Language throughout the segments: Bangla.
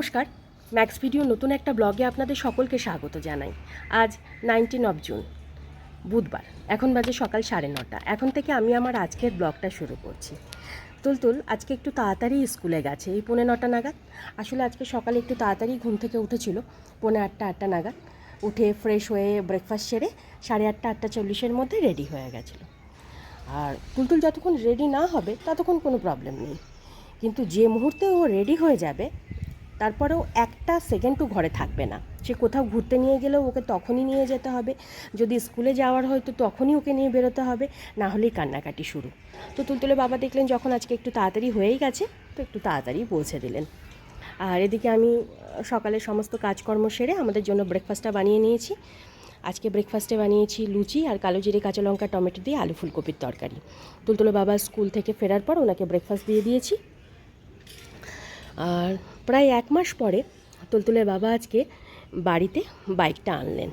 নমস্কার। ম্যাক্স ভিডিও নতুন একটা ব্লগে আপনাদের সকলকে স্বাগত জানাই। আজ নাইনটিন অফ জুন বুধবার। এখন বাজে সকাল সাড়ে নটা। এখন থেকে আমি আমার আজকের ব্লগটা শুরু করছি। তুলতুল, আজকে একটু তাড়াতাড়ি স্কুলে গেছে। এই পৌনে নটা নাগাদ। আসলে আজকে সকালে একটু তাড়াতাড়ি ঘুম থেকে উঠেছিল। পৌনে আটটা আটটা নাগাদ। উঠে ফ্রেশ হয়ে ব্রেকফাস্ট সেরে সাড়ে আটটা আটটা চল্লিশের মধ্যে রেডি হয়ে গেছিল। আর তুলতুল যতক্ষণ রেডি না হবে, ততক্ষণ কোনো প্রবলেম নেই। কিন্তু যে মুহূর্তে ও রেডি হয়ে যাবে তারপরেও একটা সেকেন্ডও ঘরে থাকবে না। সে কোথাও ঘুরতে নিয়ে গেলেও ওকে তখনই নিয়ে যেতে হবে। যদি স্কুলে যাওয়ার হয় তো তখনই ওকে নিয়ে বেরোতে হবে, না হলেই কান্নাকাটি শুরু। তো তুলতুলে বাবা দেখলেন যখন আজকে একটু তাড়াতাড়ি হয়েই গেছে, তো একটু তাড়াতাড়ি পৌঁছে দিলেন। আর এদিকে আমি সকালে সমস্ত কাজকর্ম সেরে আমাদের জন্য ব্রেকফাস্টটা বানিয়ে নিয়েছি। আজকে ব্রেকফাস্টে বানিয়েছি লুচি আর কালো জিরে, কাঁচা লঙ্কা, টমেটো দিয়ে আলু ফুলকপির তরকারি। তুলতুলো বাবা স্কুল থেকে ফেরার পর ওনাকে ব্রেকফাস্ট দিয়ে দিয়েছি। আর প্রায় এক মাস পরে তুলতুলের বাবা আজকে বাড়িতে বাইকটা আনলেন।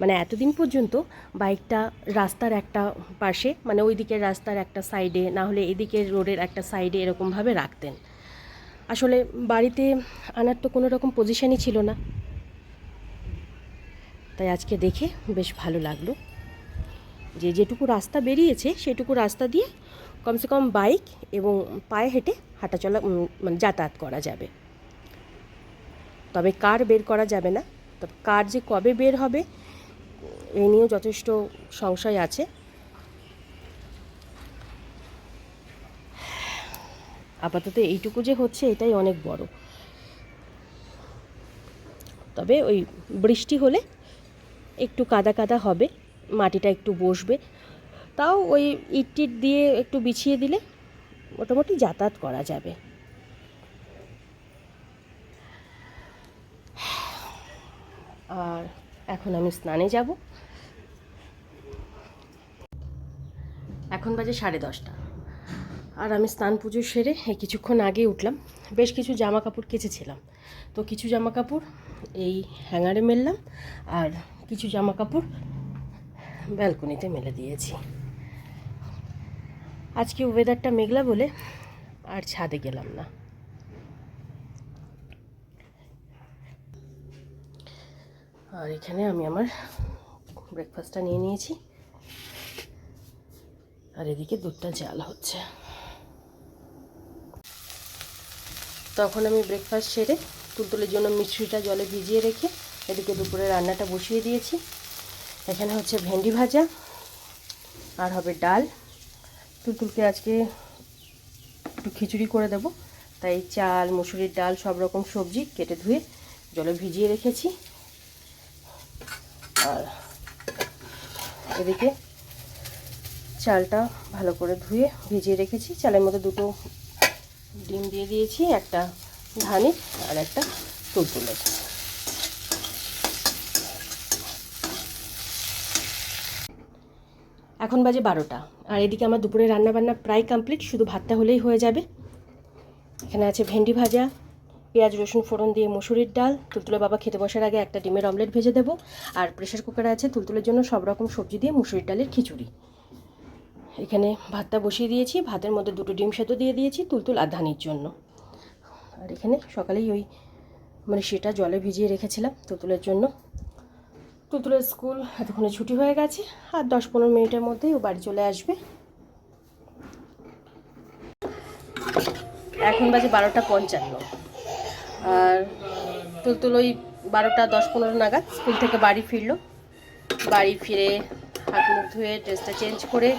মানে এতদিন পর্যন্ত বাইকটা রাস্তার একটা পাশে মানে ওই দিকের রাস্তার একটা সাইডে, না হলে এদিকের রোডের একটা সাইডে এরকমভাবে রাখতেন। আসলে বাড়িতে আনার তো কোনো রকম পজিশানই ছিল না। তাই আজকে দেখে বেশ ভালো লাগল। যে যেটুকু রাস্তা বেরিয়েছে, সেটুকু রাস্তা দিয়ে কমসে কম বাইক এবং পায়ে হেঁটে হাঁটাচলা উম, মানে যাতায়াত করা যাবে। তবে কার বের করা যাবে না? তবে কার যে কবে বের হবে এ নিয়েও যথেষ্ট সংশয় আছে। আপাতত এইটুকু যে হচ্ছে এটাই অনেক বড়। তবে ওই বৃষ্টি হলে একটু কাদা কাদা হবে মাটিটা একটু বসবে। তাও ওই ইট টিট দিয়ে একটু বিছিয়ে দিলে মোটামুটি যাতায়াত করা যাবে। আর এখন আমি স্নানে যাব। এখন বাজে সাড়ে দশটা। আর আমি স্নান পুজো সেরে এই কিছুক্ষণ আগে উঠলাম। বেশ কিছু জামা কাপড় কেচেছিলাম। তো কিছু জামা কাপড় এই হ্যাঙ্গারে মেললাম আর কিছু জামা কাপড় ব্যালকনিতে মেলে দিয়েছি। আজকে ওয়েদারটা মেঘলা বলে আর ছাদে গেলাম না। আর এখানে আমি আমার ব্রেকফাস্টটা নিয়ে নিয়েছি। আর এদিকে দুধটা জাল হচ্ছে। তখন আমি ব্রেকফাস্ট সেরে তুলতুলের জন্য মিষ্টিটা জলে ভিজিয়ে রেখে এদিকে দুপুরে রান্নাটা বসিয়ে দিয়েছি। এখানে হচ্ছে ভেন্ডি ভাজা, আর হবে ডাল। তুলতুলকে আজকে একটু খিচুড়ি করে দেব। তাই চাল, মুসুরির ডাল, সব রকম সবজি কেটে ধুয়ে জলে ভিজিয়ে রেখেছি। আর এদিকে চালটা ভালো করে ধুয়ে ভিজিয়ে রেখেছি। চালের মধ্যে দুটো ডিম দিয়ে দিয়েছি, একটা ধানে আর একটা তুলতুলের। এখন বাজে বারোটা। আর এদিকে আমার দুপুরে রান্না বান্না প্রায় কমপ্লিট শুধু ভাতটা হলেই হয়ে যাবে। এখানে আছে ভেন্ডি ভাজা, পেঁয়াজ, রসুন ফোড়ন দিয়ে মুসুরির ডাল, তুলতুলে বাবা খেতে বসার আগে একটা ডিমের অমলেট ভেজে দেবো। আর প্রেশার কুকারে আছে তুলতুলের জন্য সব রকম সবজি দিয়ে মুসুরির ডালের খিচুড়ি। এখানে ভাতটা বসিয়ে দিয়েছি, ভাতের মধ্যে দুটো ডিম সেদ্ধ দিয়ে দিয়েছি তুলতুল আর জন্য। আর এখানে সকালেই ওই মানে সেটা জলে ভিজিয়ে রেখেছিলাম তুলতুলের জন্য। তুতুলের স্কুল এতক্ষণে ছুটি হয়ে গেছে, আর দশ পনেরো মিনিটের মধ্যেই ও বাড়ি চলে আসবে। এখন বাজে বারোটা পঞ্চান্ন। আর তুলতুল ওই বারোটা দশ পনেরো নাগাদ স্কুল থেকে বাড়ি ফিরলো। বাড়ি ফিরে হাত মুখ ধুয়ে ড্রেসটা চেঞ্জ করে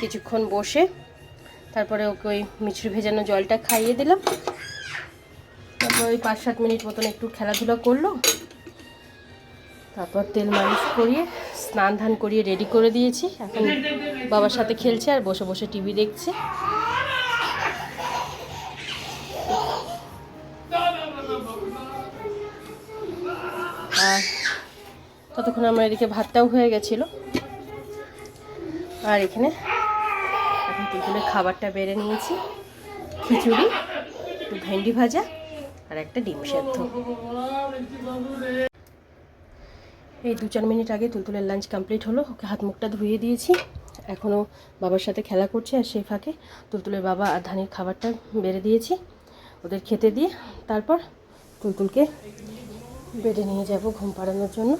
কিছুক্ষণ বসে, তারপরে ওকে ওই মিছরি ভেজানো জলটা খাইয়ে দিলাম। তারপর ওই পাঁচ সাত মিনিট মতন একটু খেলাধুলা করল। তারপর তেল মালিশ করিয়ে, স্নান ধান করিয়ে রেডি করে দিয়েছি। এখন বাবার সাথে খেলছে আর বসে বসে টিভি দেখছে। আর ততক্ষণ আমার এদিকে ভাতটাও হয়ে গেছিল। আর এখানে এখন খাবারটা বেড়ে নিয়েছি। খিচুড়ি, একটু ভেন্ডি ভাজা আর একটা ডিম সেদ্ধ। এই দু চার মিনিট আগে তুলতুলের লাঞ্চ কমপ্লিট হলো, ওকে হাত মুখটা ধুয়ে দিয়েছি। এখনও বাবার সাথে খেলা করছে আর সেই ফাঁকে তুলতুলের বাবা আর ধানের খাবারটা বেড়ে দিয়েছি, ওদের খেতে দিয়ে তারপর তুলতুলকে বেডে নিয়ে যাব ঘুম পাড়ানোর জন্য।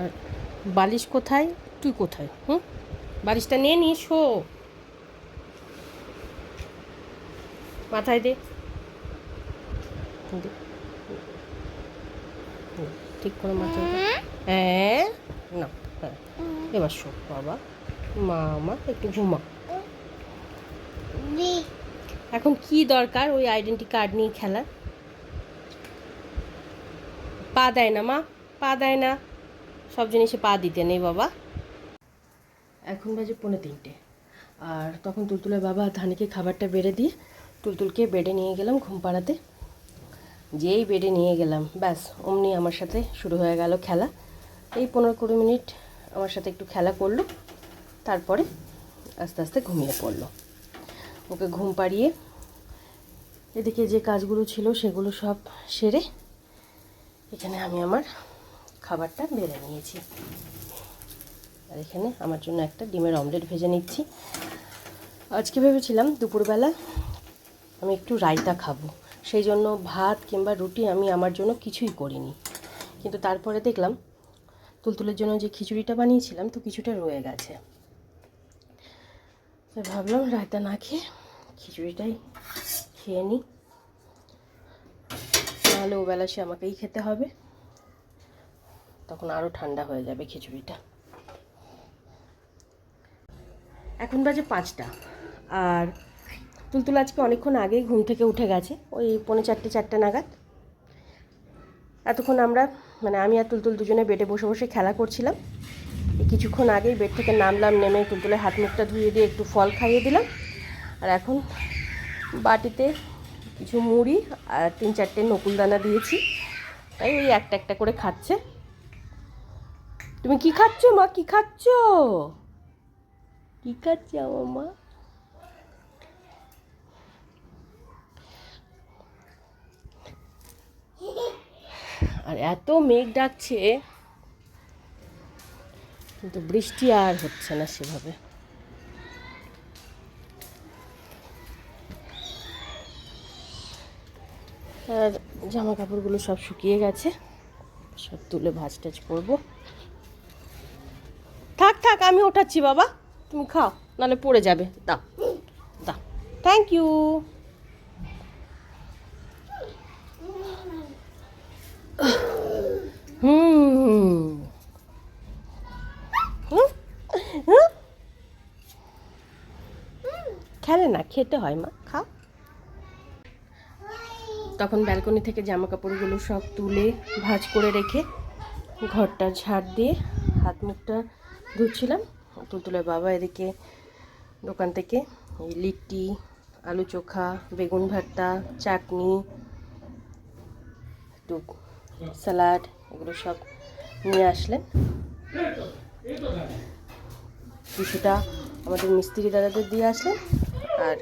আর বালিশ কোথায়? তুই কোথায়? হুম? বালিশটা নিয়ে নিস মাথায় দে। ঠিক করে মাথায় হ্যাঁ না হ্যাঁ। এবার শোক বাবা মা আমার একটু ঘুমা এখন কি দরকার ওই আইডেন্টি কার্ড নিয়ে খেলার? পা দেয় না মা পা দেয় না। সব জিনিসে পা দিতে নেই বাবা। এখন বাজে পৌনে তিনটে। আর তখন তুলতুলের বাবা ধানিকে খাবারটা বেড়ে দিয়ে তুলতুলকে বেডে নিয়ে গেলাম ঘুম পাড়াতে। যেই বেডে নিয়ে গেলাম, ব্যাস, অমনি আমার সাথে শুরু হয়ে গেল খেলা। এই পনেরো কুড়ি মিনিট আমার সাথে একটু খেলা করল, তারপরে আস্তে আস্তে ঘুমিয়ে পড়ল। ওকে ঘুম পাড়িয়ে এদিকে যে কাজগুলো ছিল সেগুলো সব সেরে এখানে আমি আমার খাবারটা বেড়ে নিয়েছি। আর এখানে আমার জন্য একটা ডিমের অমলেট ভেজে নিচ্ছি। আজকে ভেবেছিলাম দুপুরবেলা আমি একটু রায়তা খাব। সেই জন্য ভাত কিংবা রুটি আমি আমার জন্য কিছুই করিনি। কিন্তু তারপরে দেখলাম, তুলতুলের জন্য যে খিচুড়িটা বানিয়েছিলাম তো কিছুটা রয়ে গেছে। ভাবলাম রায়তা না খেয়ে খিচুড়িটাই খেয়ে নিই। নাহলে ওবেলা সে আমাকেই খেতে হবে। তখন আরও ঠান্ডা হয়ে যাবে খিচুড়িটা। এখন বাজে পাঁচটা। আর তুলতুল আজকে অনেকক্ষণ আগেই ঘুম থেকে উঠে গেছে, ওই পৌনে চারটে চারটে নাগাদ। এতক্ষণ আমরা মানে আমি আর তুলতুল দুজনে বেডে বসে বসে খেলা করছিলাম। কিছুক্ষণ আগেই বেড থেকে নামলাম, নেমে তুলতুলের হাত মুখটা ধুয়ে দিয়ে একটু ফল খাইয়ে দিলাম। আর এখন বাটিতে কিছু মুড়ি আর তিন চারটে নকুল দানা দিয়েছি। তাই ওই একটা একটা করে খাচ্ছে। তুমি কি খাচ্ছ মা? কি খাচ্ছ? কি খাচ্ছে আমার মা? আর এত মেঘ ডাকছে, কিন্তু বৃষ্টি আর হচ্ছে না সেভাবে। আর জামা কাপড়গুলো সব শুকিয়ে গেছে, সব তুলে ভাজ টাজ করব। থাক থাক, আমি ওঠাচ্ছি বাবা, তুমি খাও, নাহলে পড়ে যাবে। দাও দাও। থ্যাংক ইউ হুম হুম? হুম? খেলে না খেতে হয় মা। খাও। তখন ব্যালকনি থেকে জামা কাপড়গুলো সব তুলে ভাঁজ করে রেখে ঘরটা ঝাড় দিয়ে হাত মুখটা ধুচ্ছিলাম। তুলতুলের বাবা এদিকে দোকান থেকে এই লিট্টি আলু চোখা বেগুন ভর্তা চাটনি একটু স্যালাড এগুলো সব নিয়ে আসলেন কিছুটা আমাদের মিস্ত্রি দাদাদের দিয়ে আসলেন আর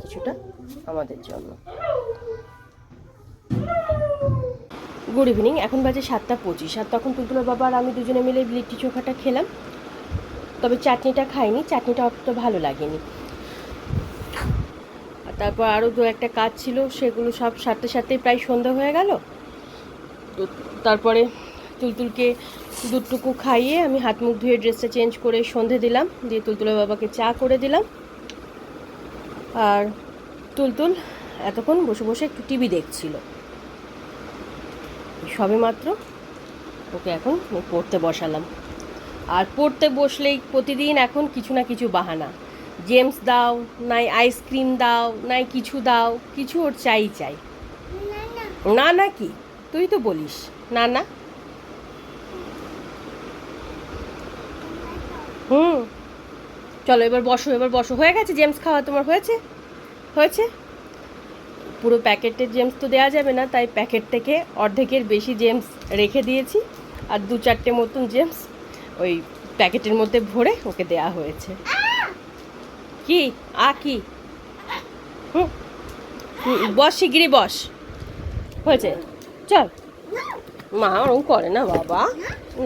কিছুটা আমাদের জন্য। গুড ইভিনিং এখন বাজে সাতটা পঁচিশ আর তখন তুলতুলের বাবা আর আমি দুজনে মিলে লিট্টি চোখাটা খেলাম। তবে চাটনিটা খাইনি, চাটনিটা অতটা ভালো লাগেনি। তারপর আরও দু একটা কাজ ছিল, সেগুলো সব সাথে সাথে প্রায় সন্ধ্যা হয়ে গেল। তো তারপরে তুলতুলকে দুধটুকু খাইয়ে আমি হাত মুখ ধুয়ে ড্রেসটা চেঞ্জ করে সন্ধে দিলাম। দিয়ে তুলতুলের বাবাকে চা করে দিলাম। আর তুলতুল এতক্ষণ বসে বসে একটু টিভি দেখছিল। সবে মাত্র ওকে এখন পড়তে বসালাম। আর পড়তে বসলেই প্রতিদিন এখন কিছু না কিছু বাহানা। জেমস দাও নাই আইসক্রিম দাও নাই কিছু দাও কিছু ওর চাই চাই। না না কি? তুই তো বলিস না না হুম, চলো এবার বসো এবার বসো। হয়ে গেছে জেমস খাওয়া তোমার হয়েছে? হয়েছে? পুরো প্যাকেটের জেমস তো দেওয়া যাবে না, তাই প্যাকেট থেকে অর্ধেকের বেশি জেমস রেখে দিয়েছি। আর দু চারটে মতন জেমস ওই প্যাকেটের মধ্যে ভরে ওকে দেয়া হয়েছে। কি? আ কি? হুম বস শিগগিরি বস। হয়েছে? চল। মা ওরকম করে না বাবা।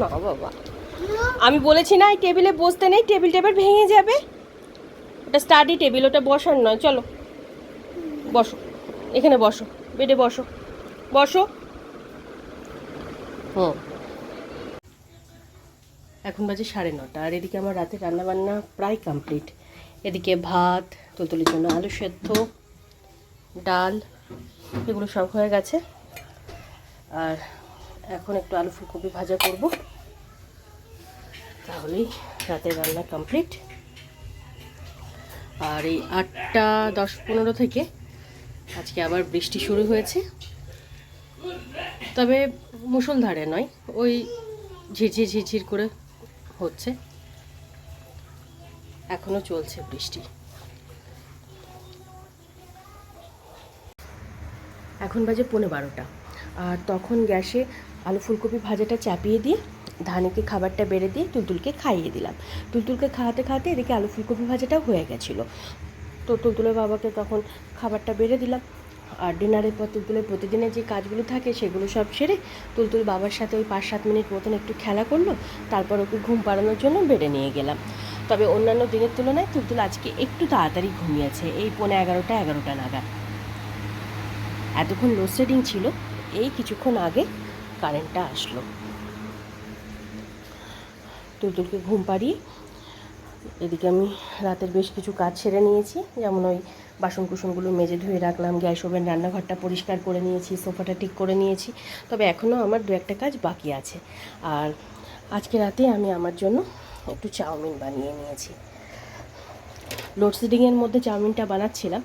না বাবা। আমি বলেছি না এই টেবিলে বসতে নেই টেবিল টেবিল ভেঙে যাবে। ওটা স্টাডি টেবিল ওটা বসার নয়। চলো। বসো। এখানে বসো। বেডে বসো। বসো। হুম। এখন বাজে সাড়ে নটা। আর এদিকে আমার রাতে রান্নাবান্না প্রায় কমপ্লিট এদিকে ভাত, তুলতুলির জন্য আলু সেদ্ধ, ডাল, এগুলো সব হয়ে গেছে। আর এখন একটু আলু ফুলকপি ভাজা করব। তাহলেই রাতের রান্না কমপ্লিট আর এই আটটা দশ পনেরো থেকে আজকে আবার বৃষ্টি শুরু হয়েছে। তবে মুষলধারে নয়, ওই ঝিরঝির ঝিরঝির করে হচ্ছে। এখনও চলছে বৃষ্টি। এখন বাজে পৌনে বারোটা। আর তখন গ্যাসে আলু ফুলকপি ভাজাটা চাপিয়ে দিয়ে, ধানিকে খাবারটা বেড়ে দিয়ে তুলতুলকে খাইয়ে দিলাম। তুলতুলকে খাওয়াতে খাওয়াতে এদিকে আলু ফুলকপি ভাজাটাও হয়ে গেছিল। তো তুলতুলের বাবাকে তখন খাবারটা বেড়ে দিলাম। আর ডিনারের পর তুলতুলের প্রতিদিনের যে কাজগুলো থাকে সেগুলো সব সেরে তুলতুল বাবার সাথে ওই পাঁচ সাত মিনিট মতন একটু খেলা করল, তারপর ওকে ঘুম পাড়ানোর জন্য বেডে নিয়ে গেলাম। তবে অন্যান্য দিনের তুলনায় তুলতুল আজকে একটু তাড়াতাড়ি ঘুমিয়েছে, এই পৌনে এগারোটা এগারোটা নাগাদ। এতক্ষণ লোডশেডিং ছিল এই কিছুক্ষণ আগে কারেন্টটা আসলো। তুলতুলকে ঘুম পাড়িয়ে এদিকে আমি রাতের বেশ কিছু কাজ সেরে নিয়েছি, যেমন ওই বাসন কুসনগুলো মেজে ধুয়ে রাখলাম, গ্যাস ওভেন, রান্নাঘরটা পরিষ্কার করে নিয়েছি, সোফাটা ঠিক করে নিয়েছি, তবে এখনও আমার দু একটা কাজ বাকি আছে। আর আজকে রাতে আমি আমার জন্য একটু চাউমিন বানিয়ে নিয়েছি। লোডশেডিংয়ের মধ্যে চাউমিনটা বানাচ্ছিলাম,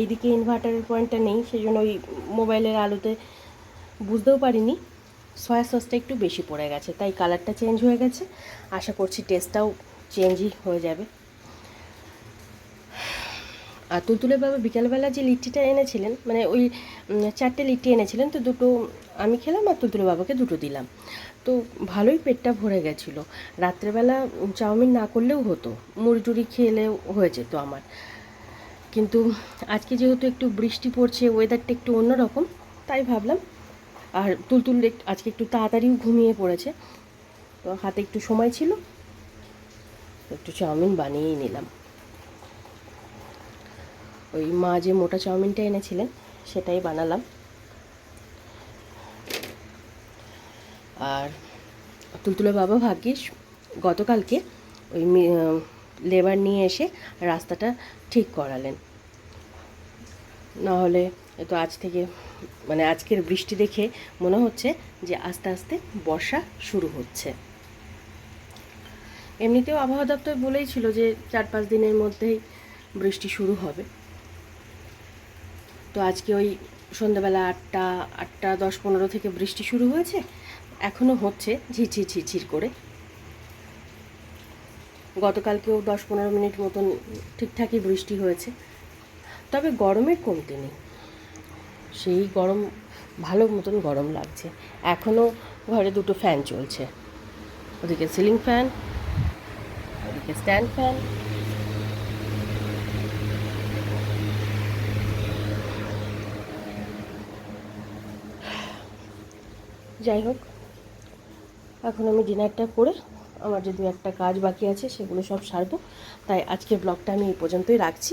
এইদিকে ইনভার্টারের পয়েন্টটা নেই সেই জন্য ওই মোবাইলের আলোতে বুঝতেও পারিনি। সয়া সসটা একটু বেশি পড়ে গেছে, তাই কালারটা চেঞ্জ হয়ে গেছে। আশা করছি টেস্টটাও চেঞ্জই হয়ে যাবে। আর তুলতুলের বাবা বিকালবেলা যে লিট্টিটা এনেছিলেন মানে ওই চারটে লিট্টি এনেছিলেন, তো দুটো আমি খেলাম আর তুলতুলের বাবাকে দুটো দিলাম। তো ভালোই পেটটা ভরে গেছিল। রাত্রেবেলা চাউমিন না করলেও হতো মুড়ি টুড়ি খেলেও হয়ে যেত আমার। কিন্তু আজকে যেহেতু একটু বৃষ্টি পড়ছে ওয়েদারটা একটু অন্যরকম, তাই ভাবলাম আর তুলতুল আজকে একটু তাড়াতাড়িও ঘুমিয়ে পড়েছে। তো হাতে একটু সময় ছিল একটু চাউমিন বানিয়েই নিলাম। ওই মা যে মোটা চাউমিনটা এনেছিলেন, সেটাই বানালাম। আর তুলতুলের বাবা ভাগ্যিস গতকালকে ওই লেবার নিয়ে এসে রাস্তাটা ঠিক করালেন। নাহলে এ তো আজ থেকে মানে আজকের বৃষ্টি দেখে মনে হচ্ছে যে আস্তে আস্তে বর্ষা শুরু হচ্ছে। এমনিতেও আবহাওয়া দপ্তর বলেই ছিল যে চার পাঁচ দিনের মধ্যেই বৃষ্টি শুরু হবে। তো আজকে ওই সন্ধ্যাবেলা আটটা আটটা দশ পনেরো থেকে বৃষ্টি শুরু হয়েছে এখনও হচ্ছে ঝিরঝির ঝিরঝির করে। গতকালকেও দশ পনেরো মিনিট মতন ঠিকঠাকই বৃষ্টি হয়েছে, তবে গরমের কমতে নেই। সেই গরম, ভালো মতন গরম লাগছে। এখনও ঘরে দুটো ফ্যান চলছে। ওদিকে সিলিং ফ্যান ওদিকে স্ট্যান্ড ফ্যান যাই হোক, এখন আমি ডিনারটা করে আমার যে দু একটা কাজ বাকি আছে সেগুলো সব সারবো। তাই আজকের ব্লগটা আমি এই পর্যন্তই রাখছি।